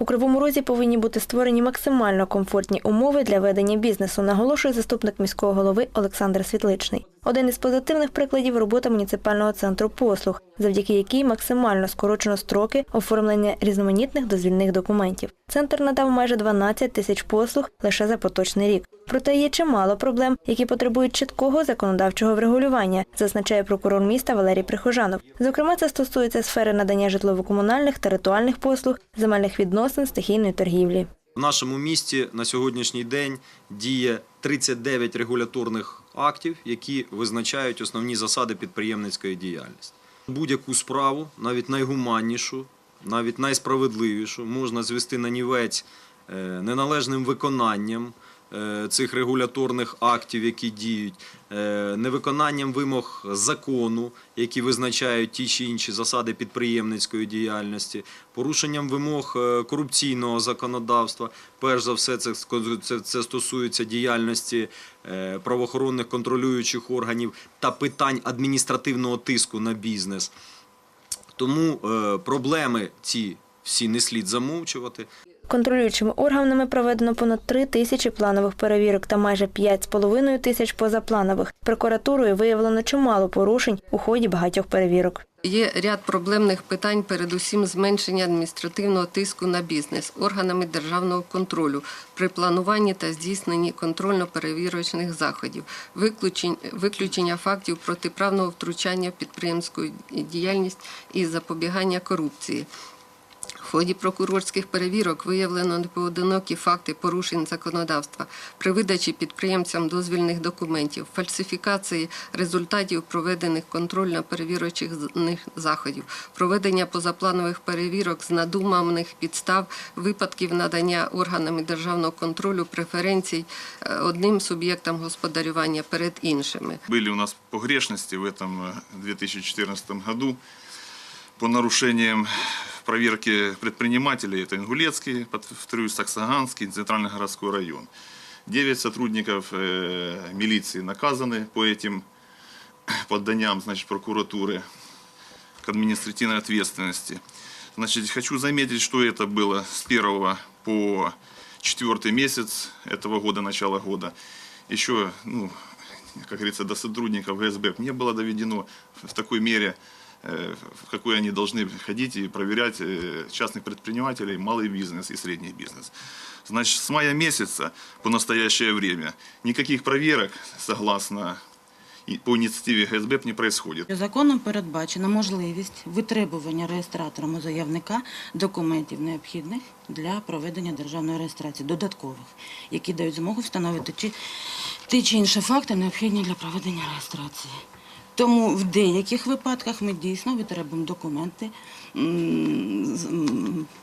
У Кривому Розі повинні бути створені максимально комфортні умови для ведення бізнесу, наголошує заступник міського голови Олександр Світличний. Один із позитивних прикладів робота муніципального центру послуг, завдяки якій максимально скорочено строки оформлення різноманітних дозвільних документів. Центр надав майже 12 тисяч послуг лише за поточний рік. Проте є чимало проблем, які потребують чіткого законодавчого врегулювання, зазначає прокурор міста Валерій Прихожанов. Зокрема, це стосується сфери надання житлово-комунальних та ритуальних послуг, земельних відносин, стихійної торгівлі. В нашому місті на сьогоднішній день діє 39 регуляторних актів, які визначають основні засади підприємницької діяльності. Будь-яку справу, навіть найгуманнішу, навіть найсправедливішу, можна звести на нівець е, неналежним виконанням цих регуляторних актів, які діють, е, невиконанням вимог закону, які визначають ті чи інші засади підприємницької діяльності, порушенням вимог е, корупційного законодавства. Перш за все, це, це, це стосується діяльності е, правоохоронних контролюючих органів та питань адміністративного тиску на бізнес. Тому е, проблеми ці всі не слід замовчувати. Контролюючими органами проведено понад 3 тисячі планових перевірок та майже 5,5 тисяч позапланових. Прокуратурою виявлено чимало порушень у ході багатьох перевірок. Є ряд проблемних питань, передусім зменшення адміністративного тиску на бізнес органами державного контролю при плануванні та здійсненні контрольно-перевірочних заходів, виключення фактів протиправного втручання в підприємську діяльність і запобігання корупції В ході прокурорських перевірок виявлено непоодинокі факти порушень законодавства при видачі підприємцям дозвільних документів, фальсифікації результатів проведених контрольно-перевірочних заходів, проведення позапланових перевірок з надуманих підстав, випадків надання органами державного контролю преференцій е, одним суб'єктам господарювання перед іншими. Были у нас погрешности в этом э, 2014 году по нарушениям проверки предпринимателей. Это Ингулецкий, повторюсь, Саксаганский, Центральный городской район. Девять сотрудников э, милиции наказаны по этим подданням значит, прокуратуры к административной ответственности. Значит, хочу заметить, что это было с 1 по 4 месяц этого года, начала года. Еще, ну, как говорится, до сотрудников ГСБ не было доведено в такой мере, в какой они должны ходить и проверять э, частных предпринимателей, малый бизнес и средний бизнес. Значит, с мая месяца по настоящее время никаких проверок, согласно и по инициативе ГСБ, не происходит. Законом передбачена можливість витребування реєстратором у заявника документів необхідних для проведення державної реєстрації, додаткових, які дають змогу встановити чи ті чи інші факти необхідні для проведення реєстрації. Тому в деяких випадках ми дійсно витребуємо документи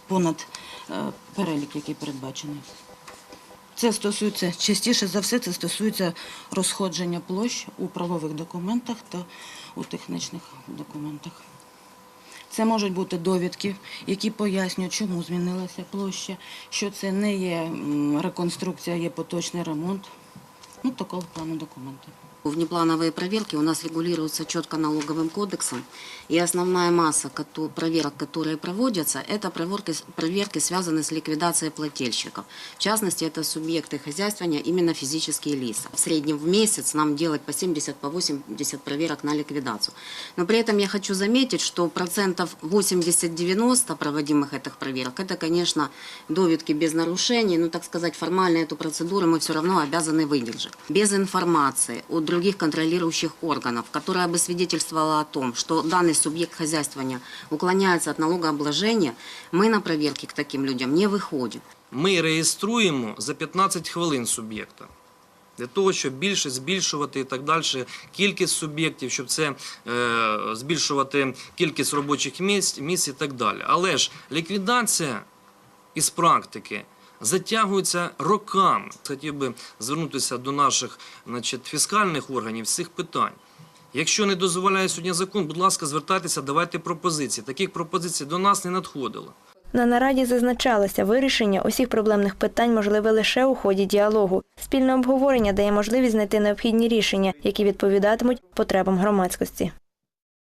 понад е, перелік, який передбачений. Це стосується частіше за все, це стосується розходження площ у правових документах та у технічних документах. Це можуть бути довідки, які пояснюють, чому змінилася площа, що це не є реконструкція, є поточний ремонт. Ну, такого плану документи. Внеплановые проверки у нас регулируются четко налоговым кодексом, и основная масса проверок, которые проводятся, это проверки, проверки связаны с ликвидацией плательщиков. В частности, это субъекты хозяйствования, именно физические лица. В среднем в месяц нам делать по 70, по 80 проверок на ликвидацию. Но при этом я хочу заметить, что процентов 80-90 проводимых этих проверок, это, конечно, довідки без нарушений, ну, так сказать, формально эту процедуру мы все равно обязаны выдержать. Без информации от других контролирующих органов, которая бы свидетельствовала о том, что данный субъект хозяйствования уклоняется от налогообложения, мы на проверки к таким людям не выходим. Ми реєструємо за 15 хвилин суб'єкта. Для того, щоб більше збільшувати і так далі кількість суб'єктів, щоб це е, збільшувати кількість робочих місць, місць і так далі. Але ж ліквідація із практики затягується роками. Хотів би звернутися до наших значить, фіскальних органів з цих питань. Якщо не дозволяє сьогодні закон, будь ласка, звертайтеся, давайте пропозиції. Таких пропозицій до нас не надходило. На нараді зазначалося, вирішення усіх проблемних питань можливе лише у ході діалогу. Спільне обговорення дає можливість знайти необхідні рішення, які відповідатимуть потребам громадськості.